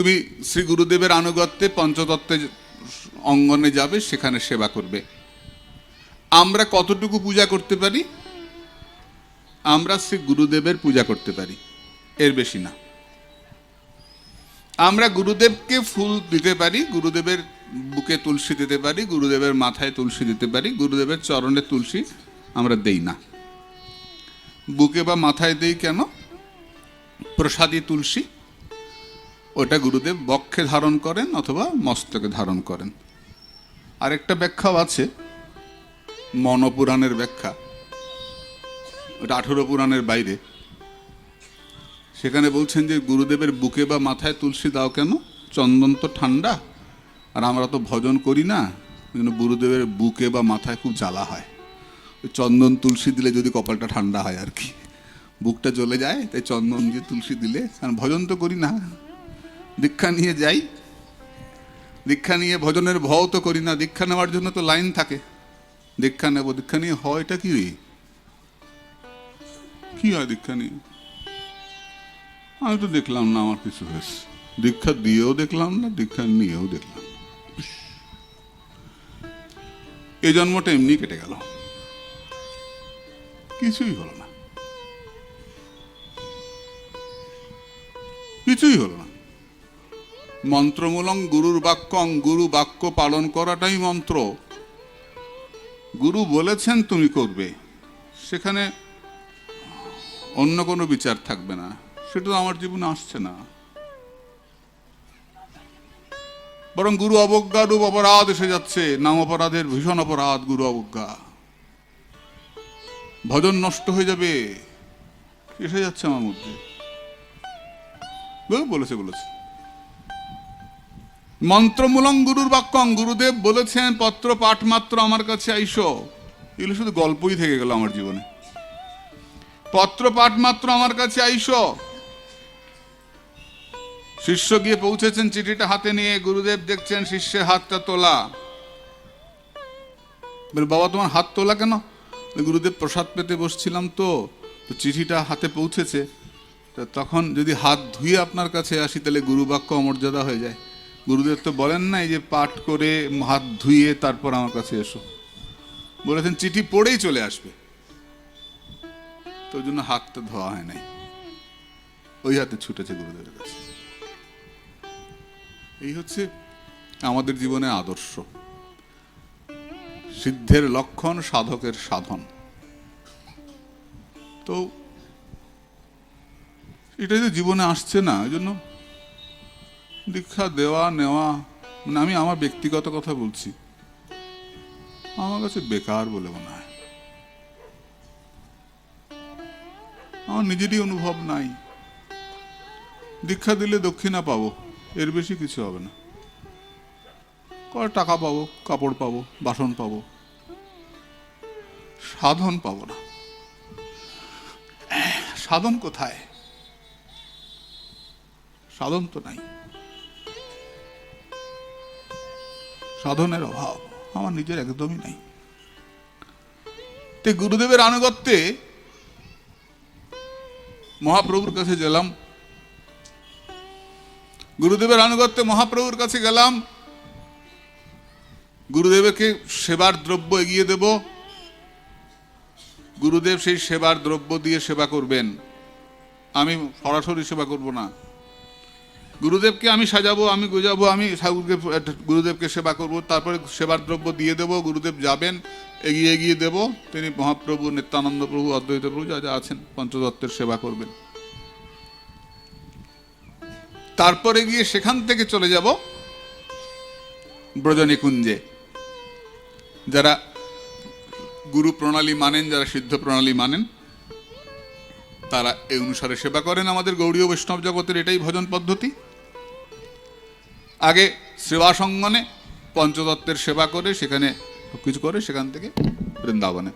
তুমি শ্রী গুরুদেবের আনুগত্যে পঞ্চতত্ত্বের অঙ্গনে যাবে, সেখানে সেবা করবে। আমরা কতটুকু পূজা করতে পারি? আমরা শ্রী গুরুদেবের পূজা করতে পারি, এর বেশি না। আমরা গুরুদেবকে ফুল দিতে পারি, গুরুদেবের বুকে তুলসী দিতে পারি, গুরুদেবের মাথায় তুলসী দিতে পারি, গুরুদেবের চরণে তুলসী আমরা দেই না। বুকে বা মাথায় দেই কেন? প্রসাদী তুলসী। ওটা গুরুদেব বক্ষে ধারণ করেন অথবা মস্তকে ধারণ করেন। আরেকটা ব্যাখ্যাও আছে, মনপুরাণের ব্যাখ্যা। ওটা আঠেরো পুরাণের বাইরে। সেখানে বলছেন যে গুরুদেবের বুকে বা মাথায় তুলসী দাও কেন? চন্দন তো ঠান্ডা, আর আমরা তো ভজন করি না গুরুদেবের বুকে বা মাথায় খুব জ্বালা হয়। চন্দন তুলসী দিলে যদি কপালটা ঠান্ডা হয় আর কি। বুকটা জ্বলে যায়, তাই চন্দন দিয়ে তুলসী দিলে। কারণ ভজন তো করি না। দীক্ষা নিয়ে যাই। দীক্ষা নিয়ে ভজনের ভও তো করি না, দীক্ষা নেওয়ার জন্য তো লাইন থাকে। দীক্ষা নেব, দীক্ষা নিয়ে হয় এটা কি হয় দীক্ষা নিয়ে? আমি তো দেখলাম না আমার কিছু হয়েছে দীক্ষা দিয়েও দেখলাম না, দীক্ষা নিয়েও দেখলাম। এই জন্মটা এমনি কেটে গেল। কিছুই হলো না। কিছুই হলো না। মন্ত্রমূলং গুরুর বাক্যং, গুরু বাক্য পালন করাটাই মন্ত্র। গুরু বলেছেন তুমি করবে। সেখানে অন্য কোনো বিচার থাকবে না। সেটা আমার জীবনে আসছে না। বরং গুরু অবজ্ঞা রূপ অপরাধ এসে যাচ্ছে। নাম অপরাধের ভীষণ অপরাধ, গুরু অবজ্ঞা। ভজন নষ্ট হয়ে যাবে। এসে যাচ্ছে আমার মধ্যে। বলেছে বলেছে। মন্ত্রমূলং গুরুর বাক্যং। গুরুদেব বলেছেন, পত্র, পাঠ মাত্র আমার কাছে আইসো। এগুলো শুধু গল্পই থেকে গেল আমার জীবনে। পত্র, পাঠ মাত্র আমার কাছে আইসো। শিষ্য গিয়ে পৌঁছেছেন, চিঠিটা হাতে নিয়ে। গুরুদেব দেখছেন শিষ্যের হাতটা তোলা। বলে, বাবা, তোমার হাত তোলা কেন? গুরুদেব প্রসাদ পেতে বসছিলাম তো চিঠিটা হাতে পৌঁছেছে। তখন যদি হাত ধুয়ে আপনার কাছে আসি, তাহলে গুরু বাক্য অমর্যাদা হয়ে যায়। গুরুদেব তো বলেন নাই যে পাঠ করে হাত ধুয়ে তারপর আমার কাছে এসো। বলেছেন, চিঠি পড়েই চলে আসবে। তো ওই জন্য হাতটা ধোয়া হয় নাই। ওই হাতে ছুটেছে গুরুদেবের কাছে। এই হচ্ছে আমাদের জীবনে আদর্শ। সিদ্ধের লক্ষণ, সাধকের সাধন। তো এটা যে জীবনে আসছে না, ওই জন্য দীক্ষা দেওয়া, নেওয়া মানে আমি আমার ব্যক্তিগত কথা বলছি। আমার কাছে বেকার বলে মনে হয়। আমার নিজেরই অনুভব নাই। দীক্ষা দিলে দক্ষিণা পাবো, এর বেশি কিছু হবে না। কয় টাকা পাবো, কাপড় পাবো, বাসন পাবো, সাধন পাবো না। সাধন কোথায়? সাধন তো নাই। সাধনের অভাব আমার নিজের একদমই নাই। তে গুরুদেবের আনুগত্যে মহাপ্রভুর কাছে গেলাম। গুরুদেবের আনুগত্যে মহাপ্রভুর কাছে গেলাম। গুরুদেবকে সেবার দ্রব্য এগিয়ে দেব। গুরুদেব সেই সেবার দ্রব্য দিয়ে সেবা করবেন। আমি সরাসরি সেবা করব না। গুরুদেবকে আমি সাজাবো, আমি গুজাবো, আমি ঠাকুরকে গুরুদেবকে সেবা করব, তারপরে সেবার দ্রব্য দিয়ে দেব, গুরুদেব যাবেন, এগিয়ে এগিয়ে দেব, তিনি মহাপ্রভু, নিত্যানন্দ প্রভু, অদ্বৈত প্রভু, যা যা আছেন পঞ্চদত্তের সেবা করবেন। তারপরে গিয়ে সেখান থেকে চলে যাব ব্রজনিকুঞ্জে। যারা গুরু প্রণালী মানেন, যারা সিদ্ধ প্রণালী মানেন, তারা এই অনুসারে সেবা করেন। আমাদের গৌড়ীয় বৈষ্ণব জগতের এটাই ভজন পদ্ধতি। আগে সেবা সঙ্গনে পঞ্চতত্ত্বের সেবা করে সেখানে কিছু করে সেখান থেকে বৃন্দাবনে।